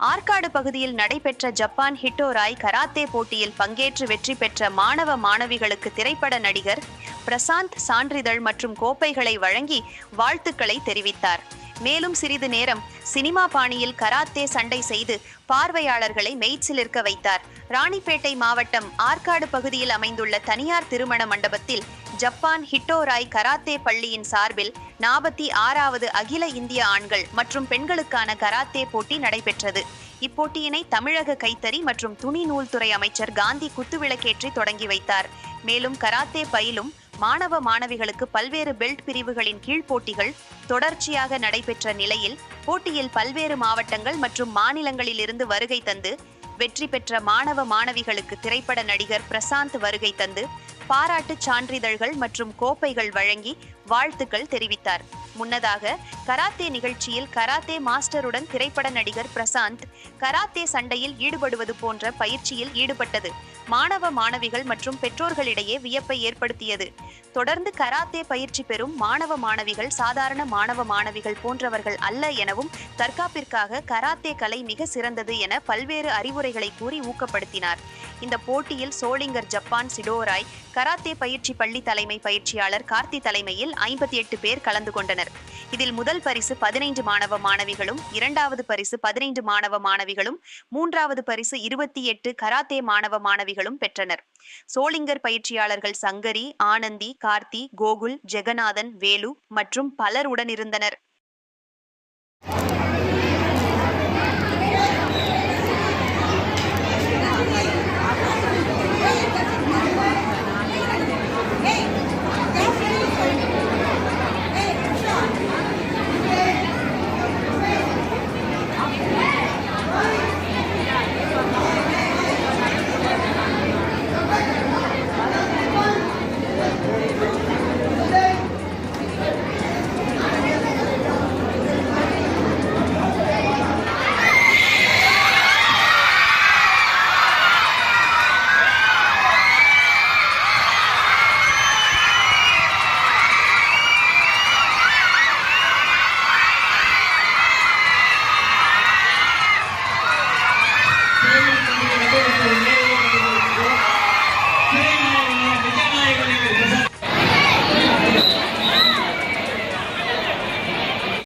ஆற்காடு பகுதியில் நடைபெற்ற Japan ஹிட்டோராய் karate போட்டியில் பங்கேற்று வெற்றி பெற்ற மாணவ மாணவிகளுக்கு திரைப்பட நடிகர் பிரசாந்த் சான்றிதழ் மற்றும் கோப்பைகளை வழங்கி வாழ்த்துக்களை தெரிவித்தார். மேலும் சிறிது நேரம் சினிமா பாணியில் கராத்தே சண்டை செய்து பார்வையாளர்களை மெய்ச்சிலிருக்க வைத்தார். ராணிப்பேட்டை மாவட்டம் ஆற்காடு பகுதியில் அமைந்துள்ள தனியார் திருமண மண்டபத்தில் ஜப்பான் ஹிட்டோராய் கராத்தே பள்ளியின் சார்பில் நாற்பத்தி ஆறாவது அகில இந்திய ஆண்கள் மற்றும் பெண்களுக்கான கராத்தே போட்டி நடைபெற்றது. இப்போட்டியினை தமிழக கைத்தறி மற்றும் துணி நூல்துறை அமைச்சர் காந்தி குத்துவிளக்கேற்றி தொடங்கி வைத்தார். மேலும் கராத்தே பயிலும் மாணவ மாணவிகளுக்கு பல்வேறு பெல்ட் பிரிவுகளின் கீழ் போட்டிகள் தொடர்ச்சியாக நடைபெற்ற நிலையில் போட்டியில் பல்வேறு மாவட்டங்கள் மற்றும் மாநிலங்களிலிருந்து வருகை தந்து வெற்றி பெற்ற மாணவ மாணவிகளுக்கு திரைப்பட நடிகர் பிரசாந்த் வருகை தந்து பாராட்டுச் சான்றிதழ்கள் மற்றும் கோப்பைகள் வழங்கி வாழ்த்துக்கள் தெரிவித்தார். முன்னதாக கராத்தே நிகழ்ச்சியில் கராத்தே மாஸ்டருடன் திரைப்பட நடிகர் பிரசாந்த் கராத்தே சண்டையில் ஈடுபடுவது போன்ற பயிற்சியில் ஈடுபட்டது. மாணவ மாணவிகள் மற்றும் பெற்றோர்களிடையே வியப்பை ஏற்படுத்தியது. தொடர்ந்து கராத்தே பயிற்சி பெறும் மாணவ மாணவிகள் சாதாரண மாணவ மாணவிகள் போன்றவர்கள் அல்ல எனவும் தற்காப்பிற்காக கராத்தே கலை மிக சிறந்தது என பல்வேறு அறிவுரைகளை கூறி ஊக்கப்படுத்தினார். இந்த போட்டியில் சோளிங்கர் ஜப்பான் சிடோராய் கராத்தே பயிற்சி பள்ளி தலைமை பயிற்சியாளர் கார்த்தி தலைமையில் ஐம்பத்தி எட்டு பேர் கலந்து கொண்டனர். இதில் முதல் பரிசு பதினைந்து மாணவ மாணவிகளும் இரண்டாவது பரிசு பதினைந்து மாணவ மாணவிகளும் மூன்றாவது பரிசு இருபத்தி எட்டு கராத்தே மாணவ மாணவிகள் மாணவிகளும் பெற்றனர். சோளிங்கர் பயிற்சியாளர்கள் சங்கரி ஆனந்தி கார்த்தி கோகுல் ஜெகநாதன் வேலு மற்றும் பலர் உடனிருந்தனர்.